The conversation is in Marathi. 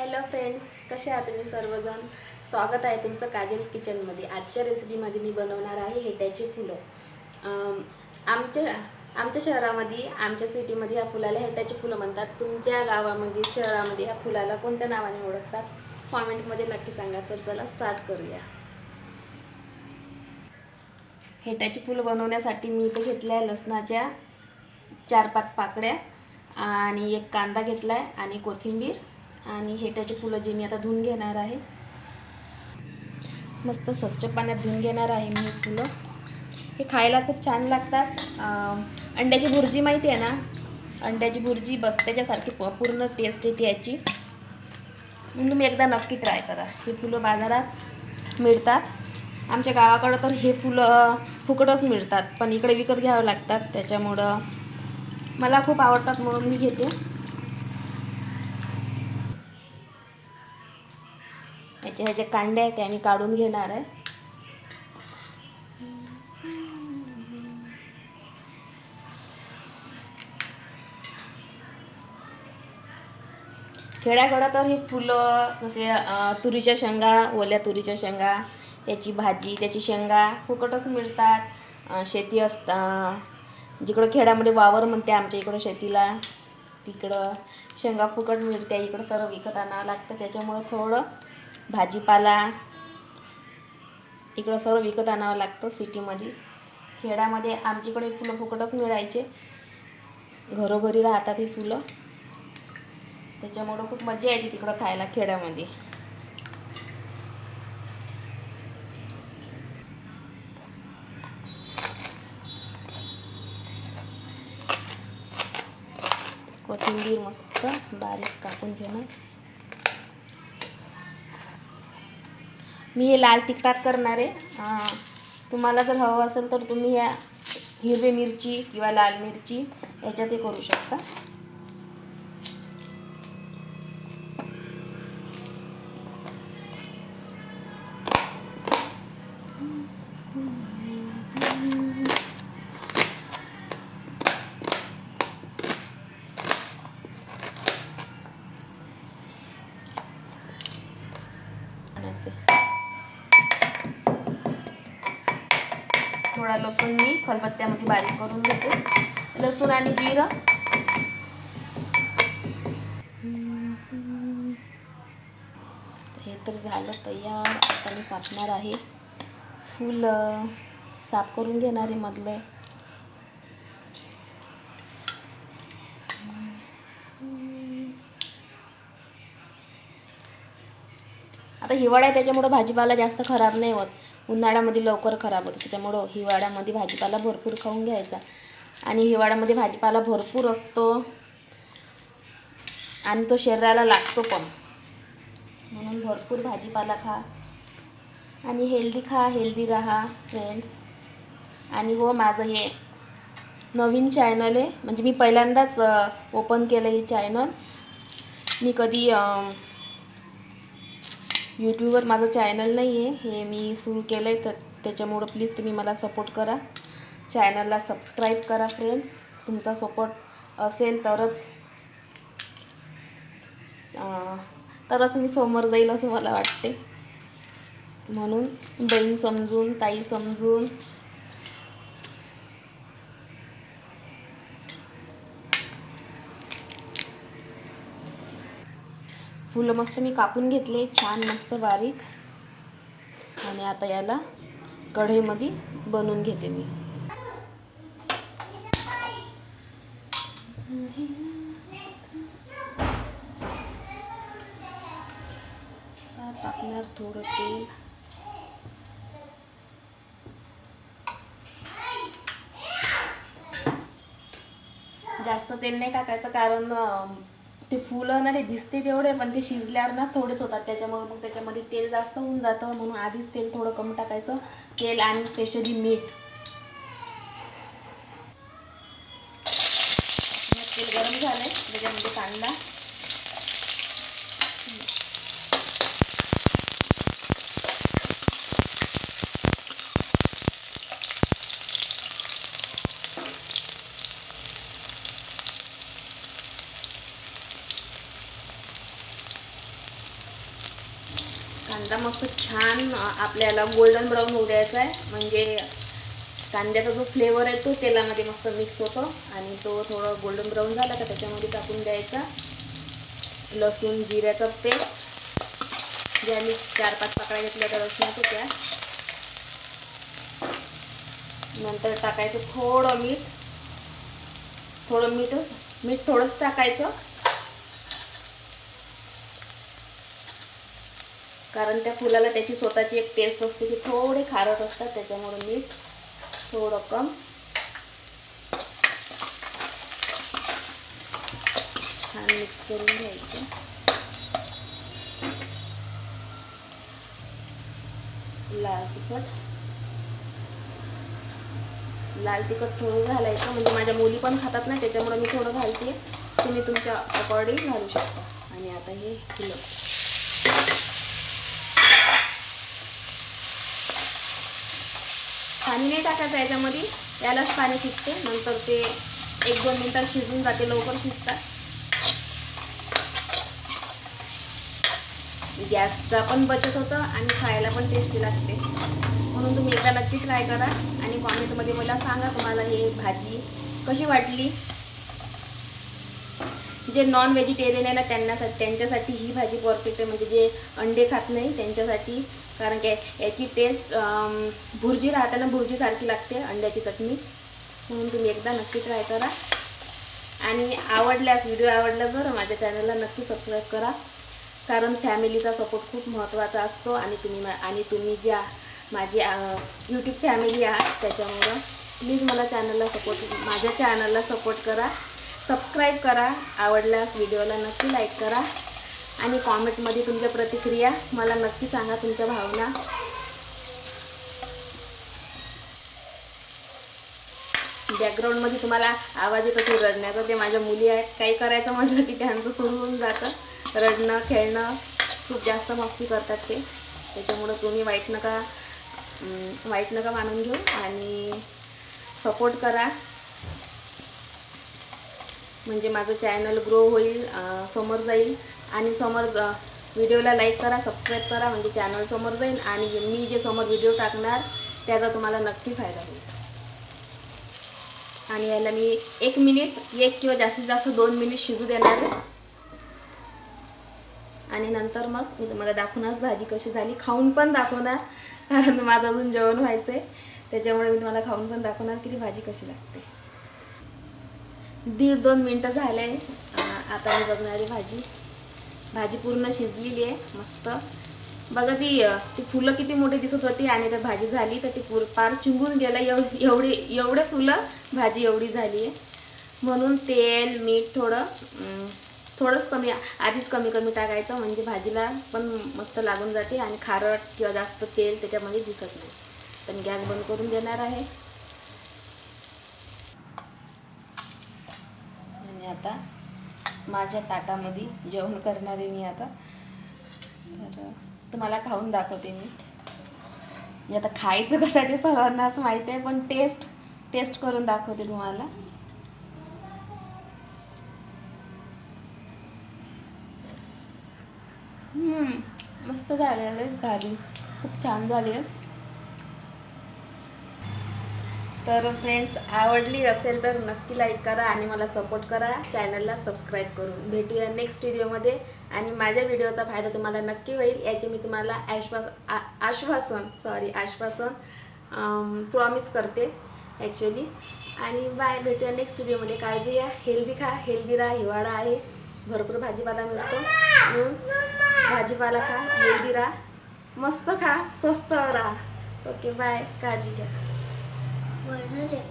हॅलो फ्रेंड्स कसे आहात तुम्ही सर्वजण? स्वागत आहे तुमचं काजल्स किचनमध्ये. आजच्या रेसिपीमध्ये मी बनवणार आहे हेट्याची फुलं. आमच्या आमच्या शहरामध्ये आमच्या सिटीमध्ये ह्या फुलाला हेट्याची फुलं म्हणतात. तुमच्या गावामध्ये शहरामध्ये ह्या फुलाला कोणत्या नावाने ओळखतात? कॉमेंटमध्ये नक्की सांगा. चल चला स्टार्ट करूया. हेट्याची फुलं बनवण्यासाठी मी इथे घेतल्या आहे लसणाच्या चार पाच पाकड्या आणि एक कांदा घेतला आहे आणि कोथिंबीर. आणि हेट्याची फुलं जे मी आता धुवून घेणार आहे. मस्त स्वच्छ पाण्यात धुवून घेणार आहे मी फुलं. हे खायला खूप छान लागतात. अंड्याची भुर्जी माहिती आहे ना? अंड्याची भुर्जी बस त्याच्यासारखी प- पूर्ण टेस्ट येते याची. म्हणून तुम्ही एकदा नक्की ट्राय करा. ही फुलं बाजारात मिळतात. आमच्या गावाकडं तर हे फुलं फुकटच मिळतात. पण इकडे विकत घ्यावं लागतात. त्याच्यामुळं मला खूप आवडतात म्हणून मी घेते. याच्या ह्याच्या कांड्या आहेत ते आम्ही काढून घेणार आहे. खेड्याकडं तर हे फुलं जसे तुरीच्या शेंगा ओल्या तुरीच्या शेंगा त्याची भाजी त्याची शेंगा फुकटच मिळतात. शेती असता जिकडं खेड्यामध्ये वावर म्हणते आमच्या इकडं शेतीला तिकडं शेंगा फुकट मिळते इकडं सर्व विकत आणावं लागतं त्याच्यामुळं थोडं भाजीपाला. इकडं सर्व विकत आणावं लागतं सिटीमध्ये. खेड्यामध्ये आमच्याकडे फुलं फुकटच मिळायचे. घरोघरी राहतात हे फुलं. त्याच्यामुळं खूप मजा येते तिकडं खायला खेड्यामध्ये. कोथिंबीर मस्त बारीक कापून घेणं मी हे लाल तिखटात करणार आहे. तुम्हाला जर हवं असेल तर तुम्ही ह्या हिरवी मिरची किंवा लाल मिरची याच्यात हे करू शकता. थोडा लसूण मी खलबत्त्यामध्ये बारीक करून घेते. लसूण आणि जिरं. हे तर झालं तयार. आता मी कापणार आहे. फुल साफ करून घेणार आहे मधलं. आता हिवाळा आहे त्याच्यामुळं भाजीपाला जास्त खराब नाही होत. उन्हाळ्यामध्ये लवकर खराब होतं. त्याच्यामुळं हिवाळ्यामध्ये भाजीपाला भरपूर खाऊन घ्यायचा. आणि हिवाळ्यामध्ये भाजीपाला भरपूर असतो. आणि तो शरीराला लागतो पण. म्हणून भरपूर भाजीपाला खा. आणि हेल्दी खा हेल्दी राहा फ्रेंड्स आणि हो माझं हे नवीन चॅनल आहे. म्हणजे मी पहिल्यांदाच ओपन केलं हे चॅनल मी कधी यूट्यूबवर माझं चॅनल नाही आहे हे मी सुरू केलं आहे तर त्याच्यामुळं प्लीज तुम्ही मला सपोर्ट करा. चॅनलला सबस्क्राईब करा फ्रेंड्स तुमचा सपोर्ट असेल तरच तरच मी समोर जाईल असं मला वाटते म्हणून बहीण समजून ताई समजून फुलं मस्त मी कापून घेतले छान मस्त बारीक. आणि आता याला कढईमध्ये बनवून घेते मी. टाकणार थोडं तेल. जास्त तेल नाही टाकायचं कारण ते फुलं ना ते दिसते तेवढे पण ते शिजल्यावर ना थोडेच होतात. त्याच्यामुळे मग त्याच्यामध्ये तेल जास्त होऊन जातं. म्हणून आधीच तेल थोडं कमी टाकायचं. तेल आणि स्पेशली मीठ. तेल गरम झालंय. त्याच्यामध्ये कांदा. कांदा मस्त छान आपल्याला गोल्डन ब्राऊन होऊ द्यायचा आहे. म्हणजे कांद्याचा जो फ्लेवर आहे तो तेलामध्ये मस्त मिक्स होतो. आणि तो थोडं गोल्डन ब्राऊन झाला का त्याच्यामध्ये टाकून द्यायचा. लसूण जिऱ्याचा पेस्ट जे आम्ही चार पाच पाकळ्या घेतल्या त्या लसणाच्या त्या नंतर टाकायचं थोडं मीठ. थोडं मीठच मीठ थोडंच टाकायचं. कारण त्या फुलाला त्याची स्वतःची एक टेस्ट असते की थोडे खारट असतात त्याच्यामुळे मीठ थोडं कम. छान मिक्स करून घ्यायचं. लाल तिखट. लाल तिखट थोडं घालायचं म्हणजे माझ्या मुली पण खातात ना त्याच्यामुळे मी थोडं घालते. तुम्ही तुमच्या अकॉर्डिंग घालू शकता. आणि आता हे फुलं. पाणी नाही टाकायचं याच्यामध्ये. यालाच पाणी शिजते नंतर ते एक दोन मिनटात शिजून जाते. लवकर शिजतात. गॅसचा पण बचत होतं आणि खायला पण टेस्टी लागते. म्हणून तुम्ही एकदा नक्की ट्राय करा आणि कॉमेंटमध्ये मला सांगा तुम्हाला हे भाजी कशी वाटली. जे नॉन व्हेजिटेरियन आहे ना त्यांना त्यांच्यासाठी ही भाजी परफेक्ट आहे. म्हणजे जे अंडे खात नाही त्यांच्यासाठी कारण की याची टेस्ट भुर्जी राहते ना भुर्जीसारखी लागते अंड्याची चटणी. म्हणून तुम्ही एकदा नक्की ट्राय करा. आणि आवडल्यास व्हिडिओ आवडला बरं माझ्या चॅनलला नक्की सबस्क्राईब करा. कारण फॅमिलीचा सपोर्ट खूप महत्त्वाचा असतो आणि तुम्ही मा- आणि तुम्ही ज्या माझी यूट्यूब फॅमिली आहात त्याच्यामुळं प्लीज मला चॅनलला सपोर्ट माझ्या चॅनलला सपोर्ट करा. सबस्क्राईब करा. आवडल्यास व्हिडिओला नक्की लाईक करा. आणि कॉमेंटमध्ये तुमच्या प्रतिक्रिया मला नक्की सांगा तुमच्या भावना. बॅकग्राऊंडमध्ये तुम्हाला आवाज येत असेल रडण्याचा ते माझ्या मुली आहेत. काही करायचं म्हटलं की त्यांचं सुरू होऊन जातं. रडणं खेळणं खूप जास्त मस्ती करतात ते. त्याच्यामुळं तुम्ही वाईट नका वाईट नका मानून घेऊ आणि सपोर्ट करा. म्हणजे माझं चॅनल ग्रो होईल समोर जाईल. आणि समोर व्हिडिओला लाईक करा सबस्क्राईब करा म्हणजे चॅनल समोर जाईल आणि मी जे समोर व्हिडिओ टाकणार त्याचा तुम्हाला नक्की फायदा होईल. आणि याला मी एक मिनिट एक किंवा जास्तीत जास्त दोन मिनिट शिजू देणार आहे. आणि नंतर मग मी तुम्हाला दाखवणारच भाजी कशी झाली. खाऊन पण दाखवणार कारण माझं अजून जेवण व्हायचं आहे त्याच्यामुळे मी तुम्हाला खाऊन पण दाखवणार की ती भाजी कशी लागते. दीड दोन मिनटं झाले आता मी बघणारी भाजी. भाजी पूर्ण शिजलेली आहे मस्त. बघा ती ती फुलं किती मोठी दिसत होती आणि तर भाजी झाली तर ती पूर पार चिंगून गेलं. एव एवढी एवढे फुलं भाजी एवढी झाली आहे. म्हणून तेल मीठ थोडं थोडंच कमी आधीच कमी कमी टाकायचं. म्हणजे भाजीला पण मस्त लागून जाते आणि खारट किंवा जास्त तेल त्याच्यामध्ये दिसत नाही. पण गॅस बंद करून देणार आहे. आणि आता माझ्या ताटामध्ये जेवण करणार आहे मी आता. तर तुम्हाला खाऊन दाखवते मी. म्हणजे आता खायचं कसं आहे ते सर्वांना असं माहिती आहे पण टेस्ट टेस्ट करून दाखवते तुम्हाला. मस्त झालेलं आहे भाजी. खूप छान झाली आहे. तर फ्रेंड्स आवडली असेल तर नक्की लाईक करा आणि मला सपोर्ट करा. चॅनलला सबस्क्राईब करून. भेटूया नेक्स्ट व्हिडिओमध्ये आणि माझ्या व्हिडिओचा फायदा तुम्हाला नक्की होईल. याचे मी तुम्हाला आश्वास आ आश्वासन सॉरी आश्वासन प्रॉमिस करते ॲक्च्युली आणि बाय भेटूया नेक्स्ट व्हिडिओमध्ये काळजी घ्या. हेल्दी खा. हेल्दी राहा. हिवाळा आहे. भरपूर भाजीपाला मिळतो. म्हणून भाजीपाला खा. हेल्दी राहा. मस्त खा. स्वस्त राहा. ओके बाय काळजी घ्या. 我的脸